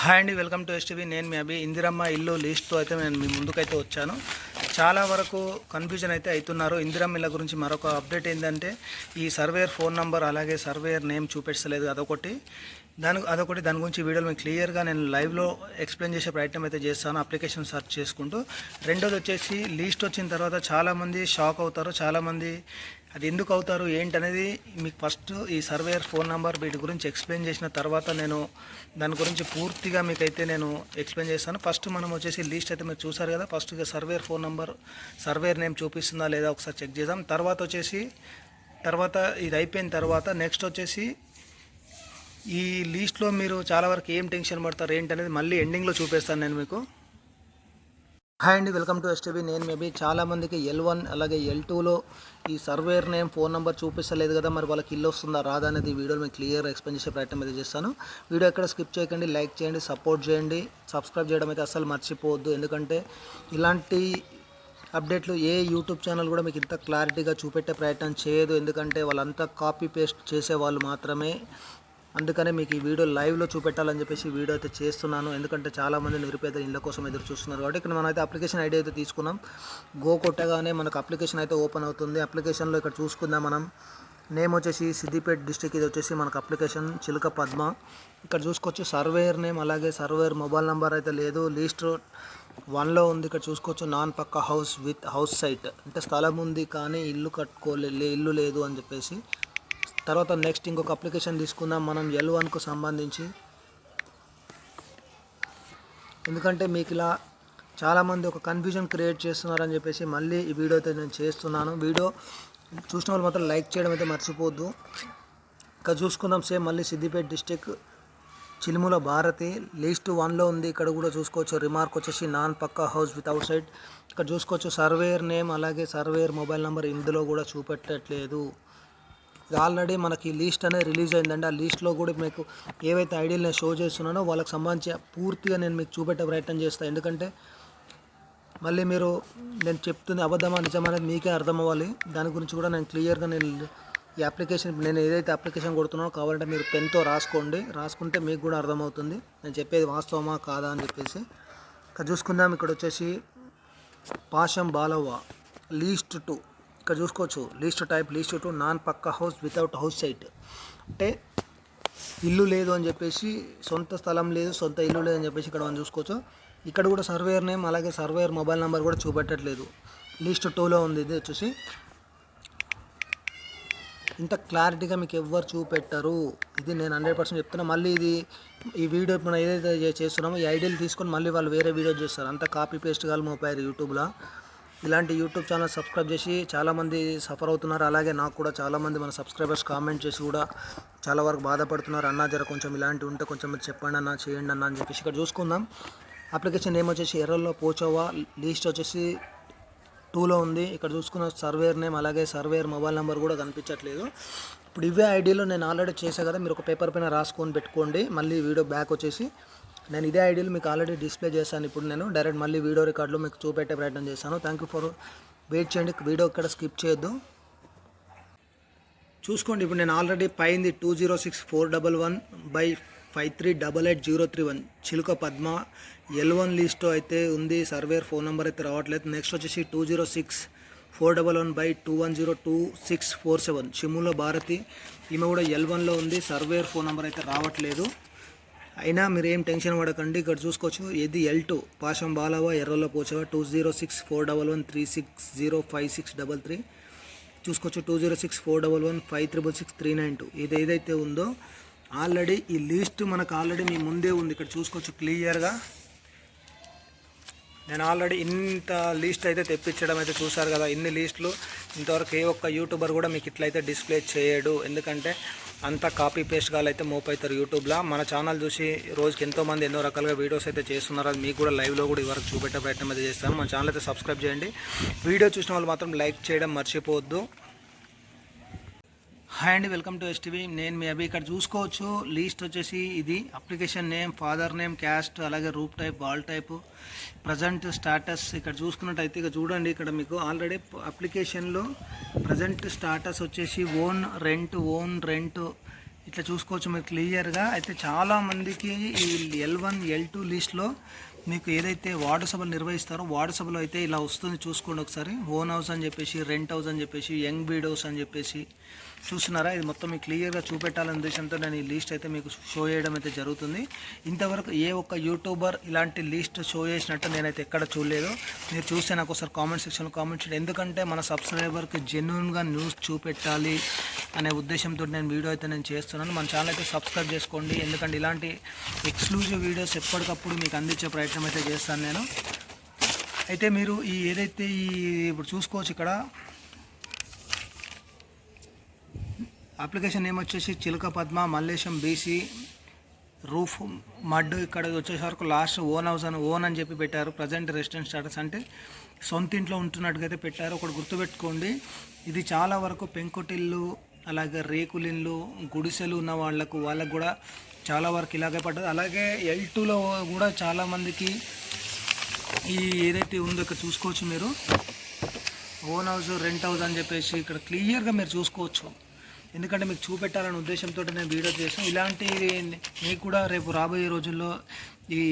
Hi అండి welcome to STV నేను మీ అభి. ఇందిరమ్మ ఇల్లు లిస్ట్తో అయితే నేను మీ ముందుకైతే వచ్చాను. చాలా వరకు కన్ఫ్యూజన్ అయితే అవుతున్నారు. ఇందిరమ్మ ఇళ్ళ గురించి మరొక అప్డేట్ ఏంటంటే ఈ సర్వేయర్ ఫోన్ నంబర్ అలాగే సర్వేయర్ నేమ్ చూపించలేదు అదొకటి. దాని అదొకటి. దాని గురించి వీడియోలో మీకు క్లియర్గా నేను లైవ్లో ఎక్స్ప్లెయిన్ చేసే ప్రయత్నం అయితే చేస్తాను. అప్లికేషన్ సెర్చ్ చేసుకుంటూ. రెండోది వచ్చేసి లీస్ట్ వచ్చిన తర్వాత చాలామంది షాక్ అవుతారు. చాలామంది అది ఎందుకు అవుతారు ఏంటనేది మీకు ఫస్ట్ ఈ సర్వేయర్ ఫోన్ నెంబర్ వీటి గురించి ఎక్స్ప్లెయిన్ చేసిన తర్వాత నేను దాని గురించి పూర్తిగా మీకైతే నేను ఎక్స్ప్లెయిన్ చేస్తాను. ఫస్ట్ మనం వచ్చేసి లీస్ట్ అయితే మీరు చూసారు కదా first surveyor phone number surveyor name చూపిస్తుందా లేదా ఒకసారి చెక్ చేద్దాం. తర్వాత వచ్చేసి తర్వాత ఇది అయిపోయిన తర్వాత నెక్స్ట్ వచ్చేసి ఈ లీస్ట్లో మీరు చాలా వరకు ఏం టెన్షన్ పడతారు ఏంటనేది మళ్ళీ ఎండింగ్లో చూపిస్తాను నేను మీకు. హాయ్ అండి వెల్కమ్ టు ఎస్టీవీ. నేను మేబీ చాలామందికి ఎల్ వన్ అలాగే ఎల్ టూలో ఈ సర్వేర్ నేమ్ ఫోన్ నెంబర్ చూపిస్తలేదు కదా మరి వాళ్ళకి ఇల్లు వస్తుందా రాదా అనేది వీడియోలో మీకు క్లియర్ ఎక్స్ప్లెయిన్ చేసే ప్రయత్నం అయితే చేస్తాను. వీడియో ఎక్కడ స్కిప్ చేయకండి లైక్ చేయండి సపోర్ట్ చేయండి. సబ్స్క్రైబ్ చేయడం అయితే అస్సలు మర్చిపోవద్దు. ఎందుకంటే ఇలాంటి అప్డేట్లు ఏ యూట్యూబ్ ఛానల్ కూడా మీకు ఇంత క్లారిటీగా చూపెట్టే ప్రయత్నం చేయదు. ఎందుకంటే వాళ్ళంతా కాపీ పేస్ట్ చేసే వాళ్ళు మాత్రమే. అందుకనే మీకు ఈ వీడియో లైవ్లో చూపెట్టాలని చెప్పేసి వీడియో అయితే చేస్తున్నాను. ఎందుకంటే చాలామంది నిరుపేద ఇళ్ళ కోసం ఎదురు చూస్తున్నారు. కాబట్టి ఇక్కడ మనమైతే అప్లికేషన్ ఐడి అయితే తీసుకున్నాం. గో కొట్టగానే మనకు అప్లికేషన్ అయితే ఓపెన్ అవుతుంది. అప్లికేషన్లో ఇక్కడ చూసుకుందాం మనం. నేమ్ వచ్చేసి సిద్దిపేట డిస్టిక్ ఇది వచ్చేసి మనకు అప్లికేషన్ చిలుక పద్మ. ఇక్కడ చూసుకోవచ్చు సర్వేయర్ నేమ్ అలాగే సర్వేయర్ మొబైల్ నెంబర్ అయితే లేదు. లీస్ట్ వన్లో ఉంది. ఇక్కడ చూసుకోవచ్చు non pucca house with house site. అంటే స్థలం ఉంది కానీ ఇల్లు కట్టుకోలే ఇల్లు లేదు అని చెప్పేసి తర్వాత నెక్స్ట్ ఇంకొక అప్లికేషన్ తీసుకుందాం మనం ఎల్ వన్కు సంబంధించి. ఎందుకంటే మీకు ఇలా చాలామంది ఒక కన్ఫ్యూజన్ క్రియేట్ చేస్తున్నారని చెప్పేసి మళ్ళీ ఈ వీడియో అయితే నేను చేస్తున్నాను. వీడియో చూసిన వాళ్ళు మాత్రం లైక్ చేయడం అయితే మర్చిపోద్దు. ఇక్కడ చూసుకుందాం సేమ్ మళ్ళీ సిద్దిపేట డిస్టిక్ చిలుముల భారతి లీస్ట్ వన్లో ఉంది. ఇక్కడ కూడా చూసుకోవచ్చు. రిమార్క్ వచ్చేసి non pucca house without side ఇక్కడ చూసుకోవచ్చు సర్వేయర్ నేమ్ అలాగే సర్వేయర్ మొబైల్ నెంబర్ ఇందులో కూడా చూపెట్టట్లేదు. ఆల్రెడీ మనకి లీస్ట్ అనేది రిలీజ్ అయిందండి. ఆ లీస్ట్లో కూడా మీకు ఏవైతే ఐడియాలు నేను షో చేస్తున్నానో వాళ్ళకి సంబంధించి పూర్తిగా నేను మీకు చూపెట్టే ప్రయత్నం చేస్తాను ఎందుకంటే మళ్ళీ మీరు నేను చెప్తుంది అబద్ధమా నిజమా అనేది మీకే అర్థం అవ్వాలి. దాని గురించి కూడా నేను క్లియర్గా నేను ఈ అప్లికేషన్ నేను ఏదైతే అప్లికేషన్ కొడుతున్నానో కావాలంటే మీరు పెన్తో రాసుకోండి. రాసుకుంటే మీకు కూడా అర్థమవుతుంది. నేను చెప్పేది వాస్తవమా కాదా అని చెప్పేసి. ఇంకా చూసుకుందాం. ఇక్కడ వచ్చేసి పాషం బాలవ్వ లీస్ట్ టూ. ఇక్కడ చూసుకోవచ్చు. List type list two non pucca house without house site అంటే ఇల్లు లేదు అని చెప్పేసి సొంత స్థలం లేదు సొంత ఇల్లు లేదు అని చెప్పేసి ఇక్కడ మనం చూసుకోవచ్చు. ఇక్కడ కూడా సర్వేయర్ నేమ్ అలాగే సర్వేయర్ మొబైల్ నెంబర్ కూడా చూపెట్టట్లేదు. లీస్ట్ టూలో ఉంది ఇది వచ్చేసి. ఇంత క్లారిటీగా మీకు ఎవ్వరు చూపెట్టరు. ఇది నేను హండ్రెడ్ పర్సెంట్ చెప్తున్నా. మళ్ళీ ఇది ఈ వీడియో మనం ఏదైతే చేస్తున్నామో ఈ ఐడియాలు తీసుకొని మళ్ళీ వాళ్ళు వేరే వీడియో చేస్తారు. అంత కాపీ పేస్ట్ కాలు మోపారు యూట్యూబ్లో ఇలాంటి యూట్యూబ్ ఛానల్ సబ్స్క్రైబ్ చేసి చాలామంది సఫర్ అవుతున్నారు. అలాగే నాకు కూడా చాలామంది మన సబ్స్క్రైబర్స్ కామెంట్ చేసి కూడా చాలా వరకు బాధపడుతున్నారు. అన్న జర కొంచెం ఇలాంటివి ఉంటే కొంచెం మీరు చెప్పండి అన్న చేయండి అన్న అని చెప్పేసి ఇక్కడ చూసుకుందాం. అప్లికేషన్ నేమ్ వచ్చేసి ఎర్రల్లో పోచోవా లీస్ట్ వచ్చేసి టూలో ఉంది. ఇక్కడ చూసుకున్న సర్వేర్ నేమ్ అలాగే సర్వేర్ మొబైల్ నెంబర్ కూడా కనిపించట్లేదు. ఇప్పుడు ఇవే ఐడియాలో నేను ఆల్రెడీ చేసా కదా మీరు ఒక పేపర్ పైన రాసుకొని పెట్టుకోండి. మళ్ళీ వీడియో బ్యాక్ వచ్చేసి నేను ఇదే ఐడియాలు మీకు ఆల్రెడీ డిస్ప్లే చేశాను. ఇప్పుడు నేను డైరెక్ట్ మళ్ళీ వీడియో రికార్డులో మీకు చూపెట్టే ప్రయత్నం చేశాను. థ్యాంక్ యూ ఫర్ వెయిట్ చేయండి. వీడియో ఇక్కడ స్కిప్ చేయొద్దు. చూసుకోండి ఇప్పుడు నేను already పైంది two zero six four double one by five three double eight zero three one Chiluka Padma L one లిస్ట్లో అయితే ఉంది. సర్వేర్ ఫోన్ నెంబర్ అయితే రావట్లేదు. నెక్స్ట్ వచ్చేసి two zero six four double one by two one zero two six four seven Chimmula Bharathi ఈమె కూడా L వన్లో ఉంది. సర్వేర్ ఫోన్ నెంబర్ అయితే రావట్లేదు. అయినా మీరు ఏం టెన్షన్ పడకండి. ఇక్కడ చూసుకోవచ్చు. ఇది ఎల్ టూ పాషం బాలవ ఎర్రలో పోచవ two zero six four double one three six zero five six double three చూసుకోవచ్చు. Two zero six four double one five triple six three nine two ఇది ఏదైతే ఉందో ఆల్రెడీ ఈ లిస్ట్ మనకు ఆల్రెడీ మీ ముందే ఉంది. ఇక్కడ చూసుకోవచ్చు క్లియర్గా నేను ఆల్రెడీ ఇంత లిస్ట్ అయితే తెప్పించడం అయితే చూసారు కదా. ఇన్ని లిస్టులు ఇంతవరకు ఏ ఒక్క యూట్యూబర్ కూడా మీకు ఇట్లయితే డిస్ప్లే చేయడు. ఎందుకంటే అంతా కాపీ పేస్ట్ గాలు అయితే మోపవుతారు యూట్యూబ్లో మన ఛానల్ చూసి రోజుకి ఎంతో మంది ఎన్నో రకాలుగా వీడియోస్ అయితే చేస్తున్నారు. అది మీకు కూడా లైవ్లో కూడా ఇవరకు చూపెట్టే ప్రయత్నం అయితే చేస్తాను. మన ఛానల్ అయితే సబ్స్క్రైబ్ చేయండి. వీడియో చూసిన వాళ్ళు మాత్రం లైక్ చేయడం మర్చిపోవద్దు. హాయ్ అండి వెల్కమ్ టు ఎస్టీవీ. నేను మీ అభి. ఇక్కడ చూసుకోవచ్చు లీస్ట్ వచ్చేసి ఇది application name father name caste అలాగే roof type wall type present status. ఇక్కడ చూసుకున్నట్టయితే ఇక చూడండి ఇక్కడ మీకు ఆల్రెడీ అప్లికేషన్లో ప్రజెంట్ స్టాటస్ వచ్చేసి ఓన్ రెంట్ ఓన్ రెంట్. ఇట్లా చూసుకోవచ్చు మీరు క్లియర్గా. అయితే చాలా మందికి ఈ ఎల్ వన్ ఎల్ టూ లిస్ట్లో మీకు ఏదైతే వార్డు సభలు నిర్వహిస్తారో వార్డు సభలో అయితే ఇలా వస్తుంది చూసుకోండి ఒకసారి. ఓన్ హౌస్ అని చెప్పేసి రెంట్ హౌస్ అని చెప్పేసి యంగ్ బీడ్ హౌస్ అని చెప్పేసి. చూస్తున్నారా? ఇది మొత్తం మీకు క్లియర్గా చూపెట్టాలనే ఉద్దేశంతో నేను ఈ లిస్ట్ అయితే మీకు షో చేయడం అయితే జరుగుతుంది. ఇంతవరకు ఏ ఒక్క యూట్యూబర్ ఇలాంటి లిస్ట్ షో చేసినట్టు నేనైతే ఎక్కడ చూడలేదు. మీరు చూస్తే నాకు ఒకసారి కామెంట్ సెక్షన్లో కామెంట్ చేయండి. ఎందుకంటే మన సబ్స్క్రైబర్కి జెన్యున్గా న్యూస్ చూపెట్టాలి. అనే ఉద్దేశంతో నేను వీడియో అయితే నేను చేస్తున్నాను. మన ఛానల్ అయితే సబ్స్క్రైబ్ చేసుకోండి. ఎందుకంటే ఇలాంటి ఎక్స్క్లూజివ్ వీడియోస్ ఎప్పటికప్పుడు మీకు అందించే ప్రయత్నం అయితే చేస్తాను నేను. అయితే మీరు ఈ ఏదైతే ఈ ఇప్పుడు చూసుకోవచ్చు ఇక్కడ అప్లికేషన్ నేమ్ వచ్చేసి Chilaka Padma Mallesham BC roof mud ఇక్కడ వచ్చేసరికి లాస్ట్ ఓన్ హౌస్ అని ఓన్ అని చెప్పి పెట్టారు. ప్రజెంట్ రెసిడెంట్ స్టేటస్ అంటే సొంత ఇంట్లో ఉంటున్నట్టుగా అయితే పెట్టారు. ఒకటి గుర్తుపెట్టుకోండి. ఇది చాలా వరకు పెంకుటిల్లు అలాగే రేకులిన్లు గుడిసెలు ఉన్న వాళ్ళకు వాళ్ళకు కూడా చాలా వరకు ఇలాగే పడ్డది. అలాగే ఎల్ టూలో కూడా చాలామందికి ఈ ఏదైతే ఉందో ఇక్కడ చూసుకోవచ్చు మీరు. ఓన్ హౌస్ రెంట్ హౌస్ అని చెప్పేసి ఇక్కడ క్లియర్గా మీరు చూసుకోవచ్చు. ఎందుకంటే మీకు చూపెట్టాలనే ఉద్దేశంతో నేను వీడియో చేసాను ఇలాంటి మీకు కూడా రేపు రాబోయే రోజుల్లో ఈ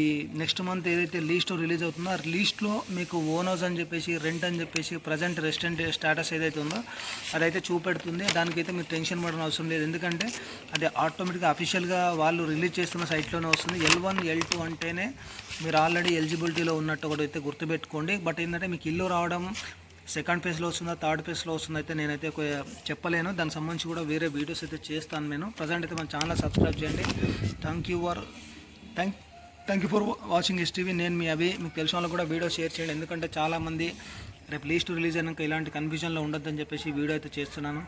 నెక్స్ట్ మంత్ ఏదైతే లీస్ట్ రిలీజ్ అవుతుందో ఆ లీస్ట్లో మీకు ఓనర్స్ అని చెప్పేసి రెంట్ అని చెప్పేసి ప్రజెంట్ రెసిడెంట్ స్టేటస్ ఏదైతే ఉందో అదైతే చూపెడుతుంది. దానికైతే మీరు టెన్షన్ పడడం అవసరం లేదు. ఎందుకంటే అది ఆటోమేటిక్గా అఫీషియల్గా వాళ్ళు రిలీజ్ చేస్తున్న సైట్లోనే వస్తుంది. ఎల్ వన్ ఎల్ టూ అంటేనే మీరు ఆల్రెడీ ఎలిజిబిలిటీలో ఉన్నట్టు ఒకటి అయితే గుర్తుపెట్టుకోండి. బట్ ఏంటంటే మీకు ఇల్లు రావడం సెకండ్ ఫేజ్లో వస్తుందా థర్డ్ ఫేజ్లో వస్తుందా అయితే నేనైతే చెప్పలేను. దానికి సంబంధించి కూడా వేరే వీడియోస్ అయితే చేస్తాను నేను. ప్రజెంట్ అయితే మన ఛానల్ సబ్స్క్రైబ్ చేయండి. Thank you for thank thank you for watching S TV నేను మీ అవి మీకు తెలిసిన వాళ్ళకి కూడా వీడియో షేర్ చేయండి. ఎందుకంటే చాలామంది రేపు లీస్ట్ రిలీజ్ అయినాక ఇలాంటి కన్ఫ్యూజన్లో ఉండొద్దని చెప్పేసి వీడియో అయితే చేస్తున్నాను.